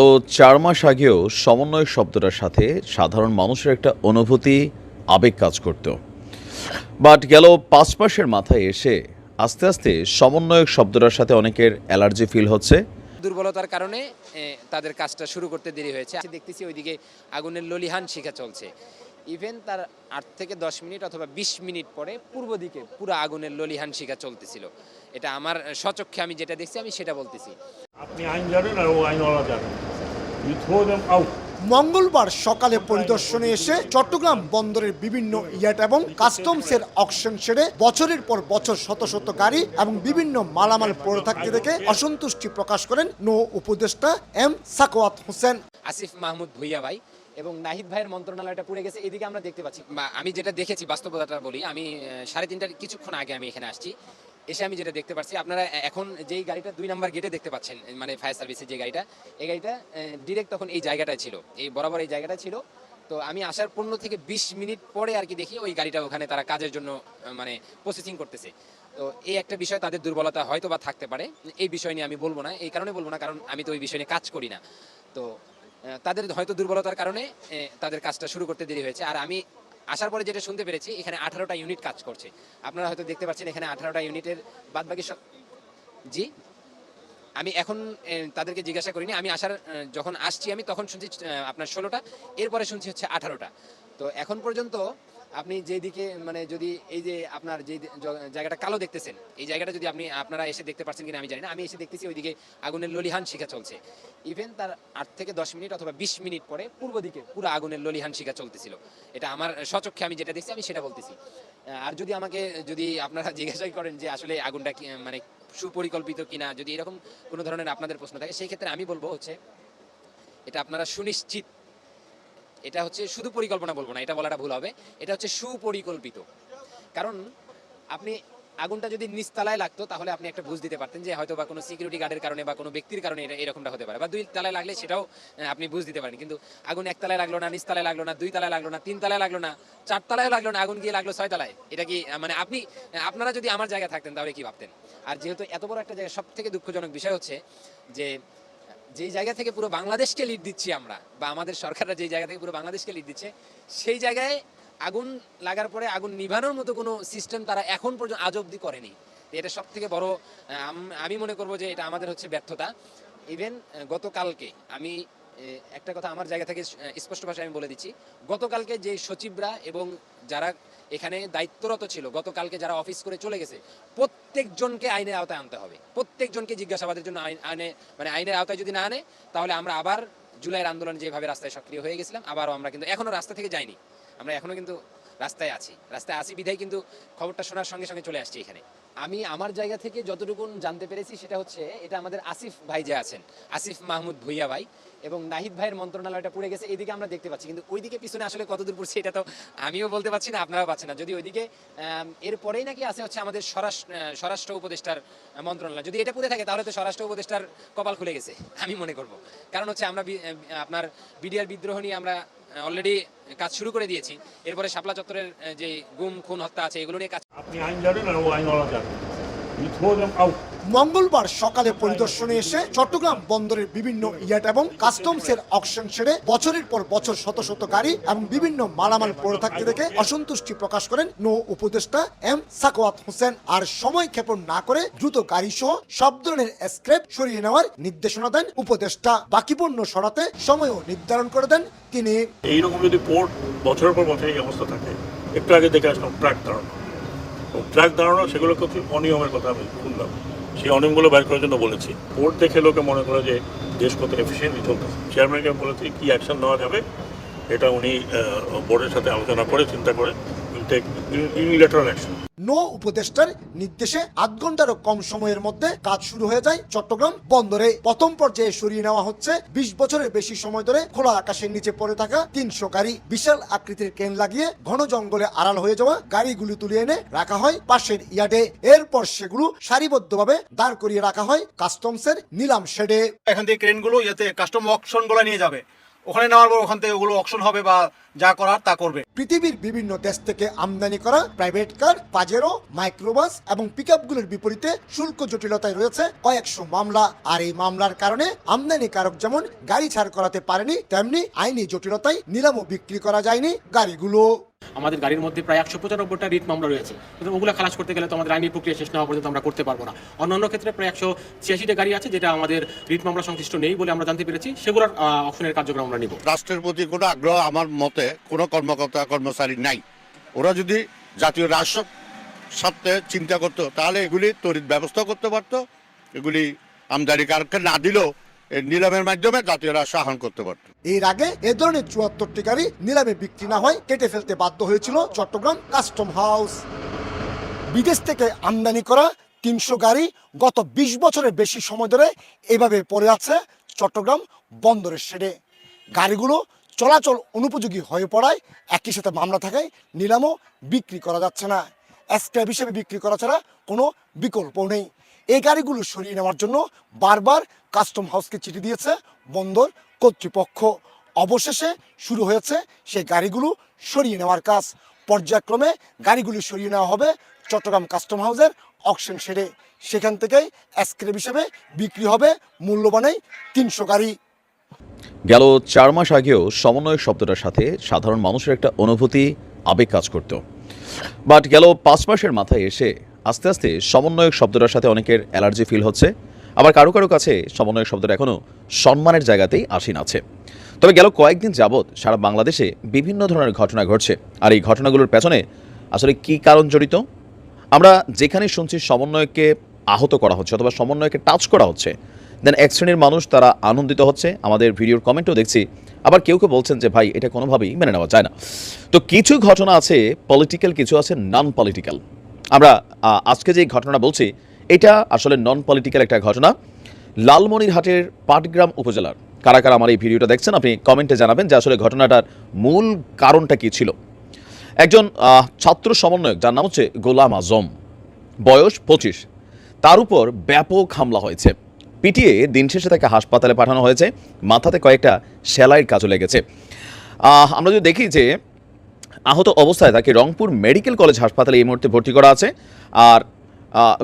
তো চার মাস আগেও সমন্বয় শব্দটার সাথে সাধারণ মানুষের একটা অনুভূতি আবেগ কাজ করত। বাট গেল পাঁচ মাসের মাথায় এসে আস্তে আস্তে সমন্বয়ক শব্দটার সাথে অনেকের অ্যালার্জি ফিল হচ্ছে। দুর্বলতার কারণে তাদের কাজটা শুরু করতে দেরি হয়েছে। দেখতেছি ওইদিকে আগুনের ললিহান শিখা চলছে। ইভেন তার আট থেকে দশ মিনিট অথবা বিশ মিনিট পরে পূর্ব দিকে পুরো আগুনের ললিহান শিখা চলতেছিল। এটা আমার সচক্ষে আমি যেটা দেখছি আমি সেটা বলতেছি। আপনি আইন জানেন আর ও আইন আইনওয়ালা জানেন। মঙ্গলবার সকালে পরিদর্শনে এসে চট্টগ্রাম বন্দরের বিভিন্ন ইয়াট এবং কাস্টমসের অকশন সেরে বছরের পর বছর শত শত গাড়ি এবং বিভিন্ন মালামাল পড়ে থাকতে দেখে অসন্তুষ্টি প্রকাশ করেন নৌ উপদেষ্টা এম সাকোয়াত হোসেন। আসিফ মাহমুদ ভুইয়া ভাই এবং নাহিদ ভাইয়ের মন্ত্রণালয়টা পুড়ে গেছে এদিকে আমরা দেখতে পাচ্ছি। বা আমি যেটা দেখেছি বাস্তবতাটা বলি আমি সাড়ে তিনটার কিছুক্ষণ আগে আমি এখানে আসছি। এসে আমি যেটা দেখতে পাচ্ছি আপনারা এখন যেই গাড়িটা দুই নাম্বার গেটে দেখতে পাচ্ছেন মানে ফায়ার সার্ভিসের যে গাড়িটা, এই গাড়িটা ডিরেক্ট তখন এই জায়গাটায় ছিল, এই বরাবর এই জায়গাটা ছিল। তো আমি আসার পনেরো থেকে বিশ মিনিট পরে আর কি দেখি ওই গাড়িটা ওখানে তারা কাজের জন্য মানে প্রসেসিং করতেছে। তো এই একটা বিষয় তাদের দুর্বলতা হয়তো বা থাকতে পারে, এই বিষয় নিয়ে আমি বলব না, এই কারণে বলব না, কারণ আমি তো ওই বিষয় নিয়ে কাজ করি না। তো তাদের হয়তো দুর্বলতার কারণে তাদের কাজটা শুরু করতে দেরি হয়েছে, আর আমি আসার পরে যেটা শুনতে পেরেছি, এখানে আঠারোটা ইউনিট কাজ করছে। আপনারা হয়তো দেখতে পাচ্ছেন এখানে আঠারোটা ইউনিটের বাদ বাকি সব জি? আমি এখন তাদেরকে জিজ্ঞাসা করিনি। আমি আসার যখন আসছি আমি, তখন শুনছি আপনার ষোলোটা, এরপরে শুনছি হচ্ছে আঠারোটা। তো এখন পর্যন্ত আপনি যেদিকে মানে যদি এই যে আপনার যে জায়গাটা কালো দেখতেছেন, এই জায়গাটা যদি আপনি, আপনারা এসে দেখতে পাচ্ছেন কিনা আমি জানি না। আমি এসে দেখতেছি ওইদিকে আগুনের ললিহান শিখা চলছে। ইভেন তার আট থেকে দশ মিনিট অথবা বিশ মিনিট পরে পূর্ব দিকে পুরো আগুনের ললিহান শিখা চলতেছিল। এটা আমার সচক্ষে আমি যেটা দেখছি, আমি সেটা বলতেছি। আর যদি আমাকে, যদি আপনারা জিজ্ঞাসাই করেন যে আসলে আগুনটা মানে সুপরিকল্পিত কিনা, যদি এরকম কোনো ধরনের আপনাদের প্রশ্ন থাকে, সেই ক্ষেত্রে আমি বলব হচ্ছে, এটা আপনারা সুনিশ্চিত এটা হচ্ছে শুধু পরিকল্পনা বলব না, এটা বলাটা ভুল হবে। এটা হচ্ছে সুপরিকল্পিত। কারণ আপনি আগুনটা যদি নিচতলায় লাগতো, তাহলে আপনি একটা বুঝ দিতে পারতেন যে হয়তো বা কোনো সিকিউরিটি গার্ডের কারণে বা কোনো ব্যক্তির কারণে এরকমটা হতে পারে। বা দুই তলায় লাগলে সেটাও আপনি বুঝ দিতে পারেন। কিন্তু আগুন এক তলায় লাগল না নিচ তলায় লাগল না, দুই তলায় লাগল না, তিন তলায় লাগল না, চার তলায় লাগল না, আগুন গিয়ে লাগল ছয় তলায়? এটা কি মানে আপনি আপনারা যদি আমার জায়গায় থাকতেন তাহলে কি ভাবতেন? আর যেহেতু এত বড় একটা জায়গায় সব থেকে দুঃখজনক বিষয় হচ্ছে যে যেই জায়গা থেকে পুরো বাংলাদেশকে লিড দিচ্ছি আমরা, বা আমাদের সরকাররা যেই জায়গা থেকে পুরো বাংলাদেশকে লিড দিচ্ছে, সেই জায়গায় আগুন লাগার পরে আগুন নিভানোর মতো কোনো সিস্টেম তারা এখন পর্যন্ত, আজ অব্দি করেনি। এটা সব থেকে বড়, আমি মনে করব যে এটা আমাদের হচ্ছে ব্যর্থতা। ইভেন গতকালকে আমি একটা কথা আমার জায়গা থেকে স্পষ্ট ভাষায় আমি বলে দিচ্ছি। গতকালকে যে সচিবরা এবং যারা এখানে দায়িত্বরত ছিল। গতকালকে যারা অফিস করে চলে গেছে, প্রত্যেকজনকে আইনের আওতায় আনতে হবে। প্রত্যেকজনকে জিজ্ঞাসাবাদের জন্য আইন মানে আইনের আওতায় যদি না আনে, তাহলে আমরা আবার জুলাইয়ের আন্দোলন যেভাবে রাস্তায় সক্রিয় হয়ে গেছিলাম, আবারও আমরা কিন্তু এখনও রাস্তা থেকে যাইনি। আমরা এখনও কিন্তু রাস্তায় আছি। রাস্তায় আছি বিধায় কিন্তু খবরটা শোনার সঙ্গে সঙ্গে চলে আসছি এখানে। আমি আমার জায়গা থেকে যতটুকু জানতে পেরেছি সেটা হচ্ছে এটা আমাদের আসিফ ভাই যে আছেন, আসিফ মাহমুদ ভুইয়া ভাই এবং নাহিদ ভাইয়ের মন্ত্রণালয়টা পুড়ে গেছে, এদিকে আমরা দেখতে পাচ্ছি। কিন্তু ওইদিকে পিছনে আসলে কতদূর পড়ছে এটা তো আমিও বলতে পারছি না, আপনারাও পাচ্ছেন না। যদি ওইদিকে এরপরেই নাকি আছে হচ্ছে আমাদের স্বরাষ্ট্র স্বরাষ্ট্র উপদেষ্টার মন্ত্রণালয়। যদি এটা পুড়ে থাকে তাহলে তো স্বরাষ্ট্র উপদেষ্টার কপাল খুলে গেছে, আমি মনে করব। কারণ হচ্ছে আমরা আপনার বিডিআর বিদ্রোহ নিয়ে আমরা অলরেডি কাজ শুরু করে দিয়েছি। এরপরে শাপলা চত্বরের যে গুম, খুন, হত্যা আছে, এগুলো নিয়ে কাজ আপনি আইন জানেন আর ও আইন জানেন? মঙ্গলবার সকালে পরিদর্শনে এসে চট্টগ্রাম বন্দরের বিভিন্ন ইয়াট এবং কাস্টমসের অকশন শেডে বছরের পর বছর শত শত গাড়ি এবং বিভিন্ন মালামাল পড়ে থাকতে দেখে অসন্তুষ্টি প্রকাশ করেন নৌ উপদেষ্টা এম সাকোয়াত হোসেন। আর সময় ক্ষেপণ না করে দ্রুত গাড়ি সহ সব ধরনের স্ক্র্যাপ সরিয়ে নেওয়ার নির্দেশনা দেন উপদেষ্টা। বাকি পণ্য সরাতে সময়ও নির্ধারণ করে দেন তিনি। এইরকম যদি পোর্ট বছরের পর বছর এই অবস্থা থাকে একটু আগে দেখে আসলাম ট্র্যাক দাঁড়ানো ট্র্যাক দাঁড়ানো সেগুলো অনিয়মের কথা আমি শুনলাম। সেই অনিয়মগুলো বের করার জন্য বলেছি। ভোট দেখে লোকে মনে করে যে দেশ কত এফিসিয়েন্টলি চলতেছে। চেয়ারম্যানকে বলেছি, কী অ্যাকশন নেওয়া যাবে? এটা উনি বোর্ডের সাথে আলোচনা করে, চিন্তা করে ইউনিলেটারাল অ্যাকশন নৌ উপদেষ্টার নির্দেশে আধ ঘন্টারও কম সময়ের মধ্যে কাজ শুরু হয়ে যায় চট্টগ্রাম বন্দরে। প্রথম পর্যায়ে সরিয়ে নেওয়া হচ্ছে বিশ বছরের বেশি সময় ধরে খোলা আকাশের নিচে পড়ে থাকা তিনশো গাড়ি। বিশাল আকৃতির কেন লাগিয়ে ঘন জঙ্গলে আড়াল হয়ে যাওয়া গাড়িগুলি তুলে এনে রাখা হয় পাশের ইয়ার্ডে। এরপর সেগুলো সারিবদ্ধভাবে দাঁড় করিয়ে রাখা হয় কাস্টমসের নিলাম শেডে। এখান থেকে ক্রেনগুলো ইয়াতে কাস্টম অকশনগুলো নিয়ে যাবে। ওখানে নেওয়ার পর ওখান থেকে ওগুলো অকশন হবে বা যা করার তা করবে। পৃথিবীর বিভিন্ন দেশ থেকে আমদানি করা প্রাইভেট কার পাজেরো মাইক্রোবাস এবং পিকআপগুলোর বিপরীতে শুল্ক জটিলতায় রয়েছে কয়েকশো মামলা। আর এই মামলার কারণে আমদানিকারক যেমন গাড়ি ছাড় করাতে পারেনি, তেমনি আইনি জটিলতায় নিলামও বিক্রি করা যায়নি গাড়িগুলো। আমাদের গাড়ির মধ্যে প্রায় একশো পঁচানব্বইটা রিট মামলা রয়েছে। কিন্তু ওগুলো খালাস করতে গেলে তো আমাদের আইনি প্রক্রিয়া শেষ না পর্যন্ত আমরা করতে পারব না। অন্যান্য ক্ষেত্রে প্রায় একশো ছিয়াশিটা গাড়ি আছে যেটা আমাদের রিট মামলা সংশ্লিষ্ট নেই বলে আমরা জানতে পেরেছি। সেগুলোর অপশনের কার্যক্রম আমরা নিব। রাষ্ট্রের প্রতি কোনো আগ্রহ আমার মতে কোনো কর্মকর্তা, কর্মচারী নাই। ওরা যদি জাতীয় রাষ্ট্র স্বার্থে চিন্তা করতো, তাহলে এগুলি তড়িৎ ব্যবস্থা করতে পারতো। এগুলি আমদানিকারকে না দিলেও নিলামের মাধ্যমে জাতীয় রাষ্ট্র আহরণ করতে পারতো। এর আগে এ ধরনের চুয়াত্তরটি গাড়ি নিলামে বিক্রি না হয় কেটে ফেলতে বাধ্য হয়েছিল চট্টগ্রাম কাস্টম হাউস। বিদেশ থেকে আমদানি করা তিনশো গাড়ি গত বিশ বছরের বেশি সময় ধরে এভাবে পড়ে আছে চট্টগ্রাম বন্দরের শেডে। গাড়িগুলো চলাচল অনুপযোগী হয়ে পড়ায় একই সাথে মামলা থাকায় নিলামও বিক্রি করা যাচ্ছে না। স্ক্র্যাপ হিসেবে বিক্রি করা ছাড়া কোনো বিকল্প নেই। এই গাড়িগুলো সরিয়ে নেওয়ার জন্য বারবার কাস্টম হাউসকে চিঠি দিয়েছে বন্দর কর্তৃপক্ষ। অবশেষে শুরু হয়েছে সেই গাড়িগুলো সরিয়ে নেওয়ার কাজ। পর্যায়ক্রমে গাড়িগুলি সরিয়ে নেওয়া হবে চট্টগ্রাম কাস্টম হাউসের অকশন শেডে। সেখান থেকেই স্ক্র্যাপ হিসেবে বিক্রি হবে মূল্যবানেই তিনশো গাড়ি। গেল চার মাস আগেও সমন্বয় শব্দটার সাথে সাধারণ মানুষের একটা অনুভূতি, আবেগ কাজ করত। বাট গেল পাঁচ মাসের মাথায় এসে আস্তে আস্তে সমন্বয়ক শব্দটার সাথে অনেকের অ্যালার্জি ফিল হচ্ছে। আবার কারও কারও কাছে সমন্বয়ক শব্দটা এখনও সম্মানের জায়গাতেই আসীন আছে। তবে গেল কয়েকদিন যাবৎ সারা বাংলাদেশে বিভিন্ন ধরনের ঘটনা ঘটছে। আর এই ঘটনাগুলোর পেছনে আসলে কি কারণ জড়িত? আমরা যেখানে শুনছি সমন্বয়কে আহত করা হচ্ছে অথবা সমন্বয়কে টাচ করা হচ্ছে দেন এক শ্রেণির মানুষ তারা আনন্দিত হচ্ছে। আমাদের ভিডিওর কমেন্টও দেখছি। আবার কেউ কেউ বলছেন যে, ভাই, এটা কোনোভাবেই মেনে নেওয়া যায় না। তো কিছু ঘটনা আছে পলিটিক্যাল কিছু আছে নন পলিটিক্যাল আমরা আজকে যে ঘটনাটা বলছি, এটা আসলে নন পলিটিক্যাল একটা ঘটনা। লালমনিরহাটের পাটগ্রাম উপজেলার। কারা কারা আমার এই ভিডিওটা দেখছেন, আপনি কমেন্টে জানাবেন যে আসলে ঘটনাটার মূল কারণটা কী ছিল। একজন ছাত্র সমন্বয়ক, যার নাম হচ্ছে গোলাম আজম। বয়স পঁচিশ। তার উপর ব্যাপক হামলা হয়েছে। পিটিয়ে দিন শেষে তাকে হাসপাতালে পাঠানো হয়েছে। মাথাতে কয়েকটা সেলাইয়ের কাজও লেগেছে। আমরা যদি দেখি যে আহত অবস্থায় তাকে রংপুর মেডিকেল কলেজ হাসপাতালে এই মুহূর্তে ভর্তি করা আছে। আর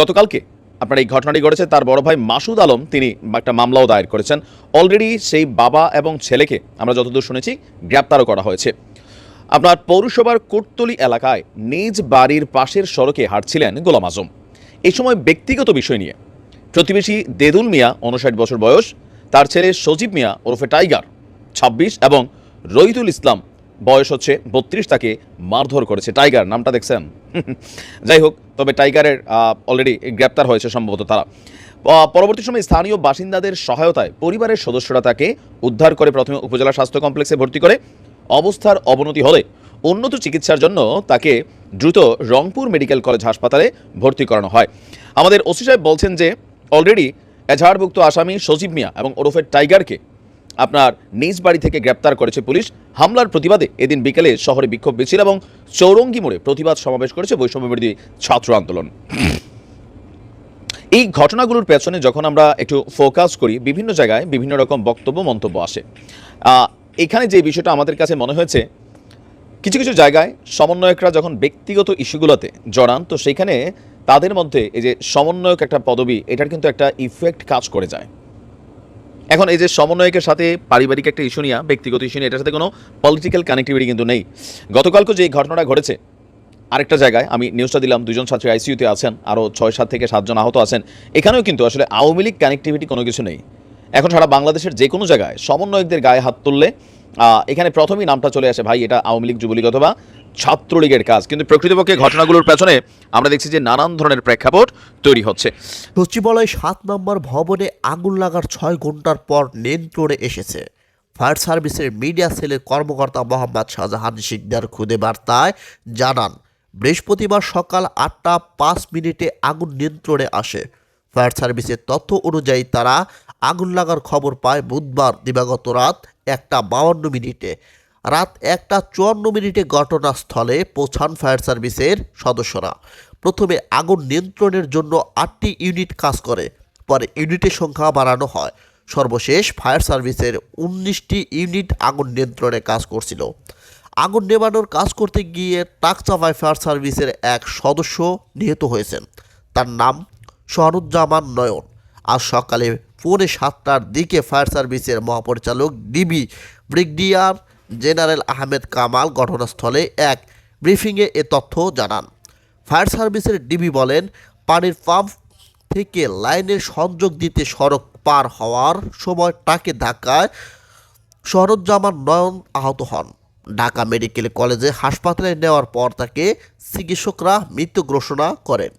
গতকালকে আপনার এই ঘটনাটি ঘটেছে, তার বড় ভাই মাসুদ আলম, তিনি একটা মামলাও দায়ের করেছেন। অলরেডি সেই বাবা এবং ছেলেকে আমরা যতদূর শুনেছি, গ্রেপ্তারও করা হয়েছে। আপনার পৌরসভার কোটতলি এলাকায় নিজ বাড়ির পাশের সড়কে হাঁটছিলেন গোলাম আজম। এই সময় ব্যক্তিগত বিষয় নিয়ে, প্রতিবেশী দেদুল মিয়া উনষাট বছর বয়স, তার ছেলে সজীব মিয়া ওরফে টাইগার ২৬ এবং রহিদুল ইসলাম বয়স হচ্ছে বত্রিশ, তাকে মারধর করেছে টাইগার, নামটা দেখছেন? যাই হোক, তবে টাইগারের অলরেডি গ্রেপ্তার হয়েছে সম্ভবত তারা। পরবর্তী সময় স্থানীয় বাসিন্দাদের সহায়তায় পরিবারের সদস্যরা তাকে উদ্ধার করে প্রথমে উপজেলা স্বাস্থ্য কমপ্লেক্সে ভর্তি করে অবস্থার অবনতি হলে উন্নত চিকিৎসার জন্য তাকে দ্রুত রংপুর মেডিকেল কলেজ হাসপাতালে ভর্তি করানো হয়। আমাদের ওসি সাহেব বলছেন যে অলরেডি এজাহারভুক্ত আসামি সজীব মিয়া এবং ওরফের টাইগারকে আপনার নিজ বাড়ি থেকে গ্রেপ্তার করেছে পুলিশ। হামলার প্রতিবাদে এদিন বিকেলে শহরে বিক্ষোভ মিছিল এবং চৌরঙ্গি মোড়ে প্রতিবাদ সমাবেশ করেছে বৈষম্যবিরোধী ছাত্র আন্দোলন। এই ঘটনাগুলোর পেছনে যখন আমরা একটু ফোকাস করি, বিভিন্ন জায়গায় বিভিন্ন রকম বক্তব্য, মন্তব্য আসে। এখানে যে বিষয়টা আমাদের কাছে মনে হয়েছে, কিছু কিছু জায়গায় সমন্বয়করা যখন ব্যক্তিগত ইস্যুগুলোতে জড়ান, তো সেখানে তাদের মধ্যে এই যে সমন্বয়ক একটা পদবি, এটার কিন্তু একটা ইফেক্ট কাজ করে যায়। এখন এই যে সমন্বয়কের সাথে পারিবারিক একটা ইস্যু নিয়ে, ব্যক্তিগত ইস্যু নিয়ে, এটার সাথে কোনো পলিটিক্যাল কানেক্টিভিটি কিন্তু নেই। গতকালকে যে ঘটনাটা ঘটেছে, আরেকটা জায়গায় আমি নিউজটা দিলাম, দুজন ছাত্রী আইসিইউতে আছেন আরও ছয়, সাত থেকে সাতজন আহত আছেন। এখানেও কিন্তু আসলে আওয়ামী লীগ কানেক্টিভিটি কোনো কিছু নেই। এখন সারা বাংলাদেশের যে কোনো জায়গায় সমন্বয়কদের গায়ে হাত তুললে এখানে প্রথমেই নামটা চলে আসে, ভাই, এটা আওয়ামী লীগ যুবলীগ অথবা ছাত্রলীগের কাজ। কিন্তু প্রকৃতপক্ষে ঘটনাগুলোর পেছনে আমরা দেখছি যে নানান ধরনের প্রেক্ষাপট তৈরি হচ্ছে। সচিবালয় সাত নম্বর ভবনে আগুন লাগার ছয় ঘণ্টার পর নিয়ন্ত্রণে এসেছে। ফায়ার সার্ভিসের মিডিয়া সেলের কর্মকর্তা মোহাম্মদ শাহজাহান শিকদার খুদে বার্তায় জানান, বৃহস্পতিবার সকাল আটটা পাঁচ মিনিটে আগুন নিয়ন্ত্রণে আসে। ফায়ার সার্ভিসের তথ্য অনুযায়ী তারা আগুন লাগার খবর পায় বুধবার দিবাগত রাত একটা বাউন্ন মিনিটে। রাত একটা চুয়ান্ন মিনিটে ঘটনাস্থলে পৌঁছান ফায়ার সার্ভিসের সদস্যরা। প্রথমে আগুন নিয়ন্ত্রণের জন্য আটটি ইউনিট কাজ করে, পরে ইউনিটের সংখ্যা বাড়ানো হয়। সর্বশেষ ফায়ার সার্ভিসের উনিশটি ইউনিট আগুন নিয়ন্ত্রণে কাজ করছিল। আগুন নেবানোর কাজ করতে গিয়ে টাকচাপাই ফায়ার সার্ভিসের এক সদস্য নিহত হয়েছেন। তার নাম শহরুজ্জামান নয়ন। আজ সকালে পৌনে সাতটার দিকে ফায়ার সার্ভিসের মহাপরিচালক DB brigadier general Ahmed Kamal ঘটনাস্থলে এক ব্রিফিংয়ে এ তথ্য জানান। ফায়ার সার্ভিসের ডিবি বলেন, পানির পাম্প থেকে লাইনের সংযোগ দিতে সড়ক পার হওয়ার সময় তাকে ধাক্কায় শরৎজামান নয়ন আহত হন। ঢাকা মেডিকেল কলেজে হাসপাতালে নেওয়ার পর তাকে চিকিৎসকরা মৃত্যু ঘোষণা করেন।